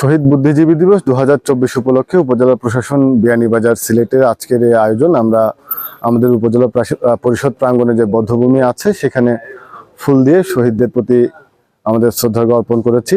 শহীদ বুদ্ধিজীবী দিবস দু হাজার চব্বিশ উপলক্ষে উপজেলা প্রশাসন বিয়ানীবাজার সিলেটের আজকের এই আয়োজন। আমরা আমাদের উপজেলা পরিষদ প্রাঙ্গণে যে বদ্ধভূমি আছে, সেখানে ফুল দিয়ে শহীদদের প্রতি আমাদের শ্রদ্ধা অর্পণ করেছি।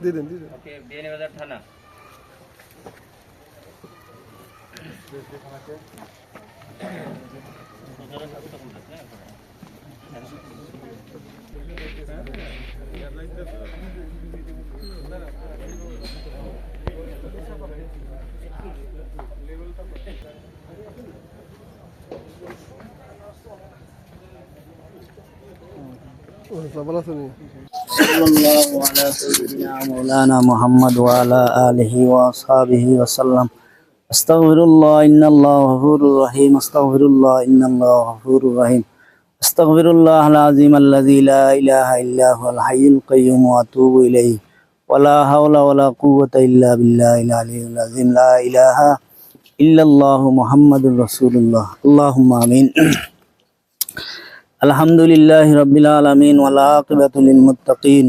দিয়ে দেন দিয়ে দেন বিয়ানীবাজার থানা ও, ভালো আছেন صلى الله على سيدنا مولانا محمد وعلى آله وأصحابه وسلم. أستغفر الله إن الله غفور رحيم. أستغفر الله إن الله غفور رحيم. أستغفر الله العظيم الذي لا إله إلا هو الحي القيوم وأتوب إليه. ولا حول ولا قوة إلا بالله العلي العظيم. لا إله إلا الله محمد رسول الله. اللهم آمين. الحمد لله رب العالمين والعاقبة للمتقين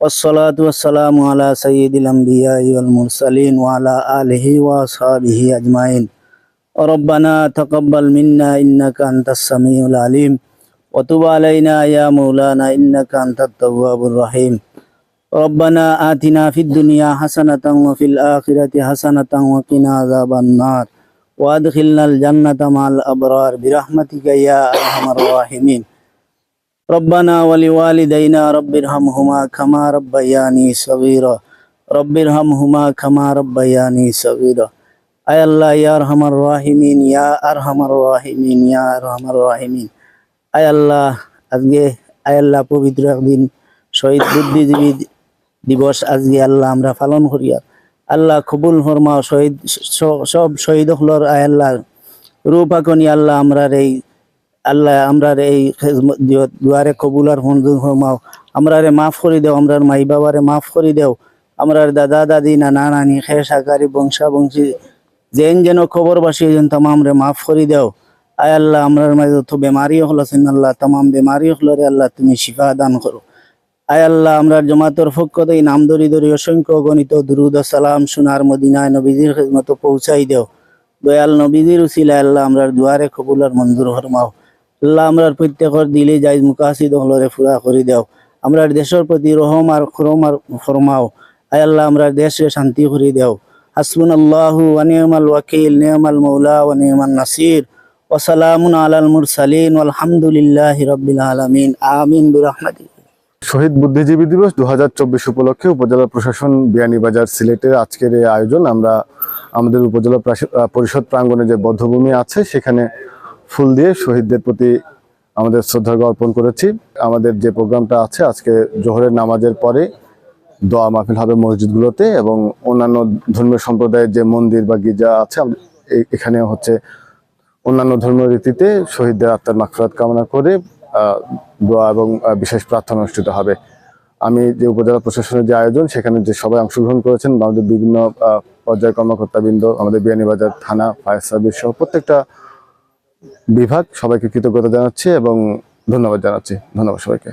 والصلاة والسلام على سيد الأنبياء والمرسلين وعلى آله وأصحابه أجمعين ربنا تقبل منا إنك أنت السميع العليم وتب علينا يا مولانا إنك أنت التواب الرحيم ربنا آتنا في الدنيا حسنة وفي الآخرة حسنة وقنا عذاب النار وأدخلنا الجنة مع الأبرار برحمتك يا أرحم الراحمين রব্বানা ওয়ালি ওয়ালিদাইনা রব্বির হাম হুমা খামা রব্বাইয়ানি সবির রব্বির হাম হুমা খামা রব্বাইয়ানি সবির আয় আল্লাহ, ইয়া রহমার রাহিমিন, ইয়া আর রহমার রাহিমিন, ইয়া রহমার রাহিমিন। আয় আল্লাহ, আজকে, আয় আল্লাহ পবিত্র একদিন শহীদ বুদ্ধিজীবী দিবস আজকে আল্লাহ আমরা পালন করিয়া আল্লাহ কবুল হরমা শহীদ সব শহীদ হলর আয় আল্লাহ রূপাকনি আল্লাহ আমরার এই আল্লাহ আমরার এই দুয়ারে কবুল আর মঞ্জুর ফরমাও আমরারে মাফ করে দেও, আমরার মাই বাবারে মাফ করে দেও। আমরার দাদা, দাদি, নানা, নানি, খেয়ে সাকারি বংশা, বংশী, যেন যেন খবরবাসী যেন তামাম রে মাফ করে দেও। আয় আল্লাহ, আমরার মাঝে তো বেমারি হলো সেন আল্লাহ, তামাম বেমারি হলো রে আল্লাহ, তুমি শিফা দান করো। আয় আল্লাহ, আমরার জমাতর থেকে নাম দরি দরি অসংখ্য গণিত, দুরুদ, সালাম, সোনার মদিনায় নবীজির খেদমত পৌঁছাই দেও। দয়াল নবীজির উসিলায় আল্লাহ, আমরার দুয়ারে কবুল আর মঞ্জুর ফরমাও। আল্লাহ আমরার প্রত্যেকর দিলে যাই মুকাসিদ হলরে ফুরা করে দেও। আমরা দেশের প্রতি রহম আর খরম আর ফরমাও। আয় আল্লাহ আমরার দেশে শান্তি করে দেও। হাসবুন আল্লাহু ওয়ানিয়মাল ওয়াকিল, নিয়মাল মৌলা ওয়ানিয়মাল নাসির। ওসালামুন আলাল মুরসালিন আলহামদুলিল্লাহি রাব্বিল আলামিন। আমিন বিরহমাতিক শহীদ বুদ্ধিজীবী দিবস দু হাজার চব্বিশ উপলক্ষে উপজেলা প্রশাসন বিয়ানীবাজার সিলেটের আজকের এই আয়োজন। আমরা আমাদের উপজেলা পরিষদ প্রাঙ্গণে যে বদ্ধভূমি আছে, সেখানে ফুল দিয়ে শহীদদের প্রতি আমাদের শ্রদ্ধা অর্পণ করেছি। আমাদের যে প্রোগ্রামটা আছে, আজকে জোহরের নামাজের পরে দোয়া মাহফিল হবে মসজিদগুলোতে এবং অন্যান্য ধর্মীয় সম্প্রদায়ের যে মন্দির বা গির্জা আছে এখানে হচ্ছে অন্যান্য ধর্মীয় রীতিতে শহীদদের আত্মার মাগফিরাত কামনা করে দোয়া এবং বিশেষ প্রার্থনা অনুষ্ঠিত হবে। আমি যে উপজেলা প্রশাসনের যে আয়োজন, সেখানে যে সবাই অংশগ্রহণ করেছেন, আমাদের বিভিন্ন পর্যায়ের কর্মকর্তাবৃন্দ, আমাদের বিয়ানীবাজার থানা, ফায়ার সার্ভিস সহ প্রত্যেকটা বিভাগ সবাইকে কৃতজ্ঞতা জানাচ্ছি এবং ধন্যবাদ জানাচ্ছি। ধন্যবাদ সবাইকে।